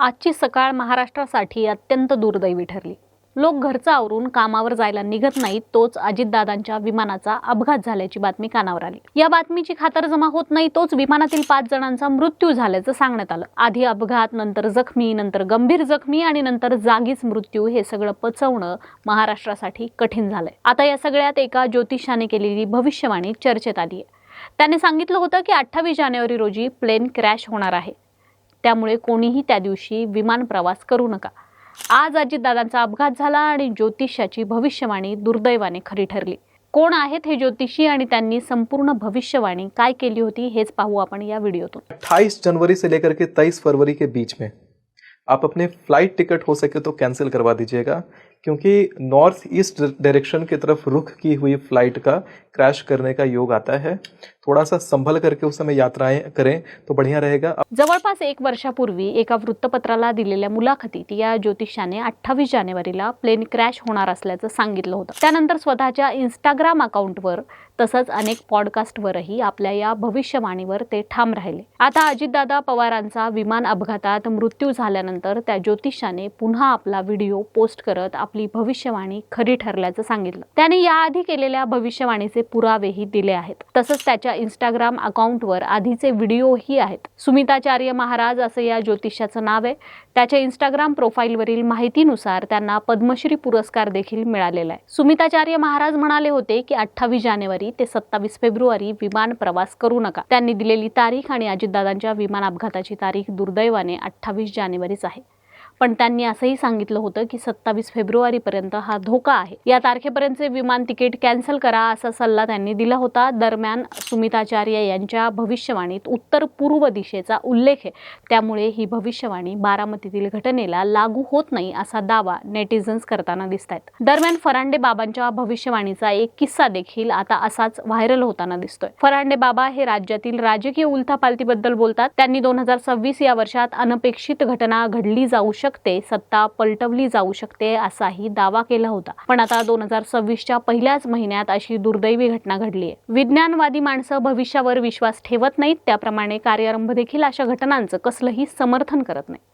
आजची सकाळ महाराष्ट्रासाठी अत्यंत दुर्दैवी ठरली. लोक घरचं आवरून कामावर जायला निघत नाहीत तोच अजितदादांच्या विमानाचा अपघात झाल्याची बातमी कानावर आली. या बातमीची खातरजमा होत नाही तोच विमानातील पाच जणांचा मृत्यू झाल्याचं सांगण्यात आलं. आधी अपघात नंतर जखमी नंतर गंभीर जखमी आणि नंतर जागीच मृत्यू हे सगळं पचवणं महाराष्ट्रासाठी कठीण झालंय. आता या सगळ्यात एका ज्योतिषाने केलेली भविष्यवाणी चर्चेत आली आहे त्याने सांगितलं होतं की अठ्ठावीस जानेवारी रोजी प्लेन क्रॅश होणार आहे. त्यामुळे कोणीही त्या दिवशी विमान प्रवास करू नका. आज अजितदादांचा अपघात झाला आणि ज्योतिषाची भविष्यवाणी दुर्दैवाने खरी ठरली. कोण आहेत हे ज्योतिषी आणि त्यांनी संपूर्ण भविष्यवाणी काय केली होती हेच पाहू आपण या व्हिडिओतून. 28 जनवरी से लेकर के 23 फरवरी के बीच में आप अपने फ्लाइट टिकट हो सके तो कैंसिल करवा दीजिएगा. क्योंकि नॉर्थ ईस्ट डायरेक्शन की तरफ रुख की हुई फ्लाइट का क्रैश करने का योग आता है। थोड़ा सा संभल करके उस समय यात्राएं करें तो बढ़िया रहेगा। जवळपास एक वर्षापूर्वी एका वृत्तपत्राला दिलेल्या मुलाखतीत या ज्योतिषाने अठ्ठावीस जानेवारीला प्लेन क्रॅश होणार असल्याचं सांगितलं होतं. त्यानंतर स्वतःच्या इंस्टाग्राम अकाउंटवर तसंच अनेक पॉडकास्टवरही आपल्या या भविष्यवाणीवर ते ठाम राहिले. आता अजितदादा पवारांचा विमान अपघातात मृत्यू झाल्यानंतर त्या ज्योतिषाने पुन्हा आपला व्हिडिओ पोस्ट करत आपली भविष्यवाणी खरी ठरल्याचं सांगितलं. त्याने याआधी केलेल्या भविष्यवाणीचे पुरावेही दिले आहेत. तसंच त्याच्या इंस्टाग्राम अकाउंटवर आधीचे व्हिडिओही आहेत. सुमिताचार्य महाराज असं या ज्योतिषाचं नाव आहे. त्याच्या इंस्टाग्राम प्रोफाईलवरील माहितीनुसार त्यांना पद्मश्री पुरस्कार देखील मिळालेला आहे. सुमिताचार्य महाराज म्हणाले होते की अठ्ठावीस जानेवारी ते सत्तावीस फेब्रुवारी विमान प्रवास करू नका. त्यांनी दिलेली तारीख आणि अजितदादांच्या विमान अपघाताची तारीख दुर्दैवाने अठ्ठावीस जानेवारीच आहे. पण त्यांनी असंही सांगितलं होतं की सत्तावीस फेब्रुवारीपर्यंत हा धोका आहे. या तारखेपर्यंतचे विमान तिकीट कॅन्सल करा असा सल्ला त्यांनी दिला होता. दरम्यान सुमिताचार्य यांच्या भविष्यवाणीत उत्तर पूर्व दिशेचा उल्लेख आहे. त्यामुळे ही भविष्यवाणी बारामतीतील घटनेला लागू होत नाही असा दावा नेटिझन्स करताना दिसत आहेत दरम्यान फरांडे बाबांच्या भविष्यवाणीचा एक किस्सा देखील आता असाच व्हायरल होताना दिसतोय. फरांडे बाबा हे राज्यातील राजकीय उलथापालथीबद्दल बोलतात. त्यांनी दोन हजार सव्वीस या वर्षात अनपेक्षित घटना घडली जाऊ शकते सत्ता पलटवली जाऊ शकते असाही दावा केला होता. पण आता दोन हजार सव्वीसच्या पहिल्याच महिन्यात अशी दुर्दैवी घटना घडली आहे. विज्ञानवादी माणसं भविष्यावर विश्वास ठेवत नाहीत त्याप्रमाणे कार्यारंभ देखील अशा घटनांचं कसलंही समर्थन करत नाही